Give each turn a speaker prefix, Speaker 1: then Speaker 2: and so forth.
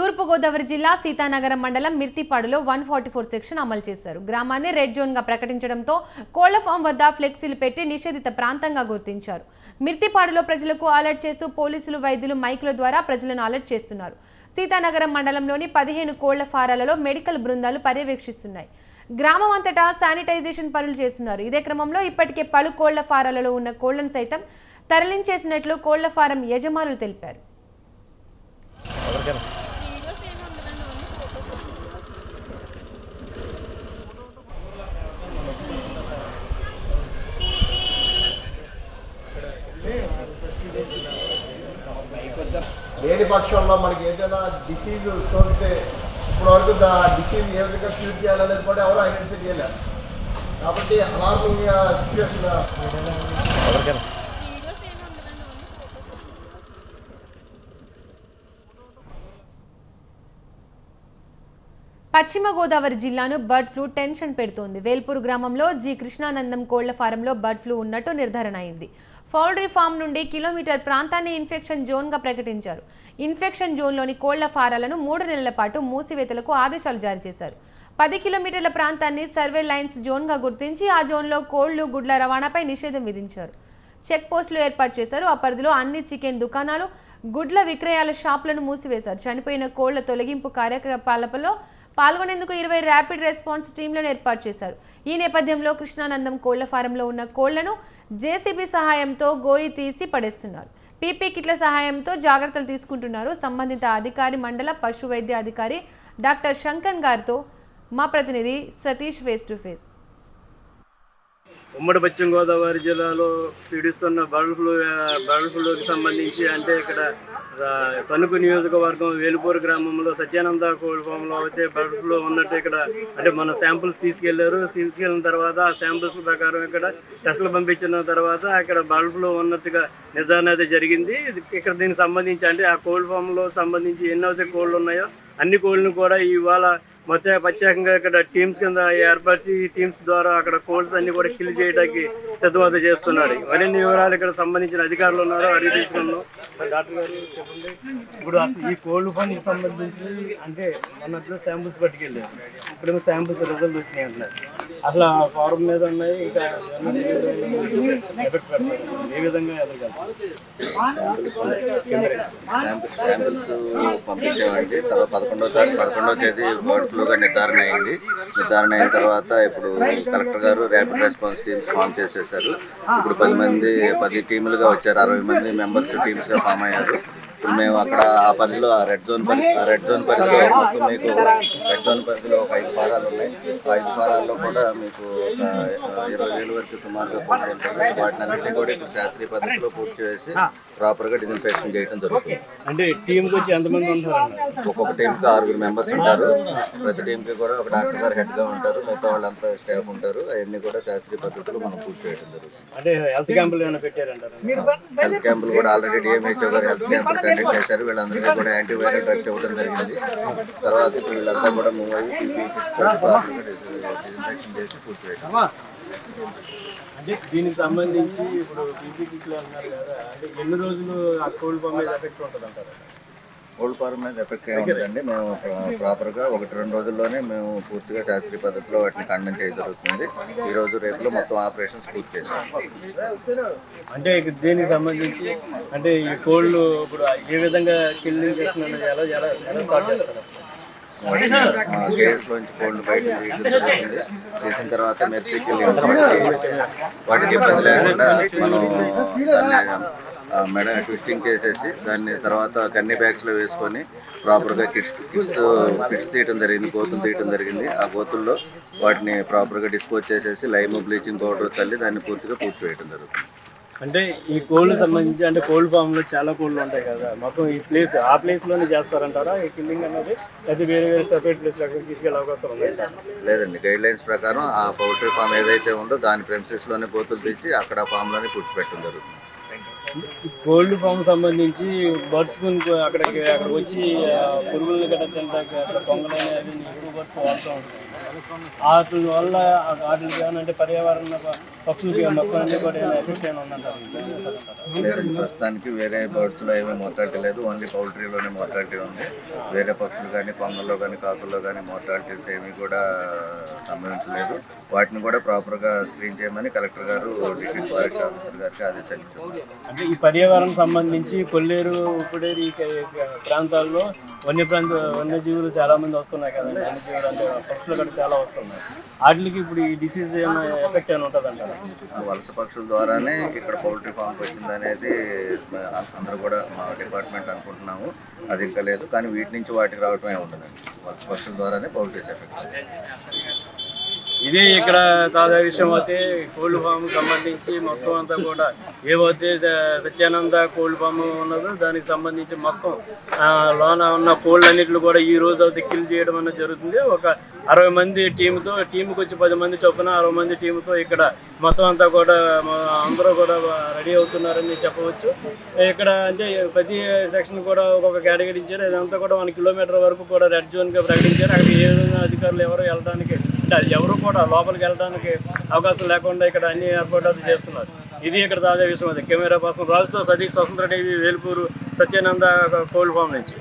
Speaker 1: తూర్పుగోదావరి జిల్లా సీతానగరం మండలం మిర్తిపాడులో వన్ ఫార్టీ ఫోర్ సెక్షన్ అమలు చేశారు. గ్రామాన్ని రెడ్ జోన్గా ప్రకటించడంతో కోళ్ళ ఫామ్ వద్ద ఫ్లెక్సీలు పెట్టి నిషేధిత ప్రాంతంగా గుర్తించారు. మిర్తిపాడులో ప్రజలకు అలర్ట్ చేస్తూ పోలీసులు వైద్యులు మైకుల ద్వారా ప్రజలను అలర్ట్ చేస్తున్నారు. సీతానగరం మండలంలోని పదిహేను కోళ్ళ ఫారాలలో మెడికల్ బృందాలు పర్యవేక్షిస్తున్నాయి. గ్రామం అంతటా శానిటైజేషన్ పనులు చేస్తున్నారు. ఇదే క్రమంలో ఇప్పటికే పలు కోళ్ళ ఫారాలలో ఉన్న కోళ్ళను సైతం తరలించేసినట్లు కోళ్ళ ఫారం యజమానులు తెలిపారు.
Speaker 2: లేని పక్షంలో మనకి ఏదైనా డిసీజ్ సోకితే ఇప్పటివరకు దా డిసీజ్ ఏ విధంగా ట్రీట్ చేయాలనేది కూడా ఎవరు ఐడెంటిఫై చేయలేరు కాబట్టి అలార్మింగ్ సిచ్యువేషన్ uh,
Speaker 1: పశ్చిమ గోదావరి జిల్లాను బర్డ్ ఫ్లూ టెన్షన్ పెడుతోంది. వేల్పూర్ గ్రామంలో జి కృష్ణానందం కోళ్ళ ఫారంలో బర్డ్ ఫ్లూ ఉన్నట్టు నిర్ధారణ అయింది. పౌల్ట్రీ ఫామ్ నుండి కిలోమీటర్ ప్రాంతాన్ని ఇన్ఫెక్షన్ జోన్గా ప్రకటించారు. ఇన్ఫెక్షన్ జోన్లోని కోళ్ళ ఫారాలను మూడు నెలల పాటు మూసివేతలకు ఆదేశాలు జారీ చేశారు. పది కిలోమీటర్ల ప్రాంతాన్ని సర్వే లైన్స్ జోన్గా గుర్తించి ఆ జోన్లో కోళ్ళు గుడ్ల రవాణాపై నిషేధం విధించారు. చెక్ పోస్టులు ఏర్పాటు చేశారు. ఆ పరిధిలో అన్ని చికెన్ దుకాణాలు గుడ్ల విక్రయాల షాపులను మూసివేశారు. చనిపోయిన కోళ్ళ తొలగింపు కార్యకలాపాలలో పాల్గొనేందుకు ఇరవై ర్యాపిడ్ రెస్పాన్స్ టీంలను ఏర్పాటు చేశారు. ఈ నేపథ్యంలో కృష్ణానందం కోళ్ళ ఫారంలో ఉన్న కోళ్ళను జేసీబీ సహాయంతో గోయి తీసి పడేస్తున్నారు. పీపీ కిట్ల సహాయంతో జాగ్రత్తలు తీసుకుంటున్నారు. సంబంధిత అధికారి మండల పశు వైద్య అధికారి డాక్టర్ శంకన్ గారితో మా ప్రతినిధి సతీష్ ఫేస్ టు ఫేస్
Speaker 3: ఉమ్మడి పశ్చిమ గోదావరి జిల్లాలో పీడిస్తున్న బర్డ్ ఫ్లూ బర్డ్ ఫ్లూకి సంబంధించి అంటే ఇక్కడ తణుకు నియోజకవర్గం వేలుపూరు గ్రామంలో సత్యానంద కోల్డ్ ఫామ్లో అయితే బర్డ్ ఫ్లూ ఉన్నట్టు ఇక్కడ అంటే మన శాంపుల్స్ తీసుకెళ్ళారు. తీసుకెళ్ళిన తర్వాత ఆ శాంపుల్స్ ప్రకారం ఇక్కడ టెస్టులు పంపించిన తర్వాత అక్కడ బర్డ్ ఫ్లూ ఉన్నట్టుగా నిర్ధారణ అయితే జరిగింది. ఇక్కడ దీనికి సంబంధించి అంటే ఆ కోల్డ్ ఫామ్లో సంబంధించి ఎన్నైతే కోళ్ళు ఉన్నాయో అన్ని కోళ్ళను కూడా ఇవాళ మొత్తం ప్రత్యేకంగా ఇక్కడ టీమ్స్ కింద ఏర్పరిచి ఈ టీమ్స్ ద్వారా అక్కడ కోల్స్ అన్ని కూడా కిల్ చేయడానికి సిద్ధమత చేస్తున్నారు. మరిన్ని వివరాలు ఇక్కడ సంబంధించిన అధికారులు ఉన్నారు అడిగి తీసుకున్నాం డాక్టర్ గారు చెప్పండి. ఇప్పుడు అసలు ఈ కోల్డ్ ఫండ్ సంబంధించి అంటే మన శాంపుల్స్ పట్టుకెళ్ళారు. ఇప్పుడు శాంపుల్స్ రిజల్ట్ వచ్చినాయి అంటున్నారు. అట్లా ఫారం మీద ఉన్నాయి ఇంకా ఎఫెక్ట్ పెడతారు ఏ విధంగా
Speaker 4: శాంపిల్స్ పంపించామండి తర్వాత పదకొండవ తారీఖు పదకొండవ తేదీ బర్డ్ ఫ్లూగా నిర్ధారణ అయింది నిర్ధారణ అయిన తర్వాత ఇప్పుడు కలెక్టర్ గారు ర్యాపిడ్ రెస్పాన్స్ టీమ్స్ ఫామ్ చేసేసారు ఇప్పుడు పది మంది పది టీములుగా వచ్చారు అరవై మంది మెంబర్స్ టీమ్స్గా ఫామ్ అయ్యారు ఇప్పుడు మేము అక్కడ ఆ పరిధిలో ఆ రెడ్ జోన్ ఆ రెడ్ జోన్ పరిధిలో మొత్తం మీకు రెడ్ జోన్ పరిధిలో ఒక ఐదు ఫారాలు ఉన్నాయి. ఆ ఐదు ఫారాల్లో కూడా మీకు ఒక ఇరవై వేల వరకు సుమారుగా పొంది ఉంటారు వాటిని అన్నింటినీ కూడా ఇప్పుడు శాస్త్రీయ పద్ధతిలో పూర్తి చేసి ప్రాపర్గా డిజిన్ఫెక్షన్ చేయడం జరుగుతుంది.
Speaker 3: అంటే టీంకి వచ్చి ఎంతమంది ఉంటారు
Speaker 4: ఒక్కొక్క టీంకి ఆరుగురు మెంబర్స్ ఉంటారు. ప్రతి టీంకి కూడా ఒక డాక్టర్ గారు హెడ్గా ఉంటారు. మిగతా వాళ్ళంతా స్టాఫ్ ఉంటారు. అవన్నీ కూడా శాస్త్రీయ పద్ధతిలో మనం పూర్తి చేయడం జరుగుతుంది.
Speaker 3: అంటే హెల్త్ క్యాంపులు ఏమైనా పెట్టారంటారు?
Speaker 4: హెల్త్ క్యాంపులు కూడా ఆల్రెడీ డిఎంహెచ్ఓ గారు హెల్త్ క్యాంపులు కండక్ట్ చేశారు. వీళ్ళందరికీ కూడా యాంటీవైరల్ డ్రగ్స్ ఇవ్వడం జరిగింది. తర్వాత ఇప్పుడు వీళ్ళంతా కూడా మూవ్ అయ్యి పీపీ డిజిన్ఫెక్షన్ చేసి పూర్తి చేయడం
Speaker 3: అంటే దీనికి సంబంధించి ఇప్పుడు బీపీ కిట్లు అంటున్నారు కదా అంటే ఎన్ని రోజులు ఆ కోల్డ్ పంప్ మీద ఎఫెక్ట్ ఉంటుంది అంటారు?
Speaker 4: ఓల్డ్ ఫార్మ్ మీద ఎఫెక్ట్ ఏముంటుందండి మేము ప్రా- ప్రాపర్గా ఒకటి రెండు రోజుల్లోనే మేము పూర్తిగా శాస్త్రీయ పద్ధతిలో వాటిని ఖండన చేయడం జరుగుతుంది. ఈ రోజు రేపులో మొత్తం ఆపరేషన్స్ పూర్తి చేస్తాం.
Speaker 3: అంటే దీనికి సంబంధించి అంటే ఈ కోళ్ళు ఇప్పుడు ఏ విధంగా కిల్లింగ్ చేస్తున్నారు ఎలా ఎలా ఎలా స్టార్ట్ చేస్తారు?
Speaker 4: కోల్డ్ బయట తీసిన తర్వాత మెర్సీకి వాటికి ఇబ్బంది లేకుండా మనం దాన్ని ఆ, మెడ ట్విస్టింగ్ చేసేసి దాన్ని తర్వాత కన్నీ బ్యాగ్స్లో వేసుకొని ప్రాపర్గా కిట్స్ కిట్స్ కిట్స్ తీయటం జరిగింది గోతులు తీయటం జరిగింది. ఆ గోతుల్లో వాటిని ప్రాపర్గా డిస్పోజ్ చేసేసి లైమ్ బ్లీచింగ్ పౌడర్ చల్లి దాన్ని పూర్తిగా పూర్తి చేయడం జరుగుతుంది.
Speaker 3: అంటే ఈ కోళ్ళు సంబంధించి అంటే కోల్డ్ ఫామ్లో చాలా కోళ్ళు ఉంటాయి కదా. మొత్తం ఈ ప్లేస్ ఆ ప్లేస్లోనే చేస్తారంటారా? ఈ కిల్లింగ్ అనేది అయితే వేరే వేరే సెపరేట్ ప్లేస్ దగ్గర తీసుకెళ్ళే అవకాశం ఉంది
Speaker 4: లేదండి. గైడ్ లైన్స్ ప్రకారం ఆ పౌల్ట్రీ ఫామ్ ఏదైతే ఉందో దాని ప్రెమిసెస్లోనే గోతులు తెచ్చి అక్కడ ఫామ్లోనే పూడ్చిపెట్టడం జరుగుతుంది.
Speaker 3: ఈ కోల్డ్ ఫామ్ సంబంధించి బర్డ్స్ అక్కడికి అక్కడికి వచ్చి పురుగులను గట్రా తింటాక అక్కడ పొంగలని అది ఎక్కువ బర్డ్స్ వాడుతూ ఉంటాయి వాటి వల్ల వాటికి ఏమంటే పర్యావరణ ఏమైనా
Speaker 4: ప్రస్తుతానికి వేరే బర్డ్స్లో ఏమీ మోర్టాలిటీ లేదు. ఓన్లీ పౌల్ట్రీలోనే మోర్టాలిటీ ఉంది. వేరే పక్షులు కానీ కొంగల్లో కానీ కాకుల్లో కానీ మోర్టాలిటీస్ ఏమీ కూడా సంభవించలేదు. వాటిని కూడా ప్రాపర్గా స్క్రీన్ చేయమని కలెక్టర్ గారు డిస్ట్రిక్ట్ ఫారెస్ట్ ఆఫీసర్ గారికి ఆదేశాలు ఇచ్చారు
Speaker 3: అంటే ఈ పర్యావరణం సంబంధించి కొల్లేరు ఉప్పుడేరు ప్రాంతాల్లో వన్య ప్రాంత వన్యజీవులు చాలా మంది వస్తున్నాయి కదండి. వన్యజీవులు అంటే పక్షులు కూడా చాలా వస్తున్నాయి. వాటికి ఇప్పుడు ఈ డిసీజ్ ఏమైనా ఎఫెక్ట్ అయినా ఉంటుంది అంటారు
Speaker 4: ఆ వలస పక్షుల ద్వారానే ఇక్కడ పౌల్ట్రీ ఫామ్కి వచ్చింది అనేది అందరూ కూడా మా డిపార్ట్మెంట్ అనుకుంటున్నాము. అది ఇంకా లేదు. కానీ వీటి నుంచి వాటికి రావటమే ఉండదండి. వలస పక్షుల ద్వారానే పౌల్ట్రీస్ ఎఫెక్ట్
Speaker 3: ఇది ఇక్కడ తాజా విషయం అయితే కోల్డ్ ఫామ్ సంబంధించి మొత్తం అంతా కూడా ఏవైతే సత్యానంద కోల్డ్ ఫామ్ ఉన్నదో దానికి సంబంధించి మొత్తం లోన ఉన్న కోల్డ్ కూడా ఈ రోజు అయితే కిల్ చేయడం అనేది జరుగుతుంది. ఒక అరవై మంది టీంతో టీంకి వచ్చి పది మంది చొప్పున అరవై మంది టీంతో ఇక్కడ మొత్తం అంతా కూడా అందరూ కూడా రెడీ అవుతున్నారని చెప్పవచ్చు. ఇక్కడ అంటే ప్రతి సెక్షన్ కూడా ఒక్కొక్క కేటగిరీ ఇచ్చారు. ఇదంతా కూడా వన్ కిలోమీటర్ వరకు కూడా రెడ్ జోన్గా ప్రకటించారు. అక్కడ ఏ విధంగా అధికారులు ఎవరు వెళ్ళడానికి అంటే అది ఎవరు కూడా లోపలికి వెళ్ళడానికి అవకాశం లేకుండా ఇక్కడ అన్ని ఏర్పాట్లు చేస్తున్నారు. ఇది ఇక్కడ తాజా విషయం అది. కెమెరా పర్సన్ రాజుతో Satish Swatantra TV Velpuru Satyananda cold farm నుంచి.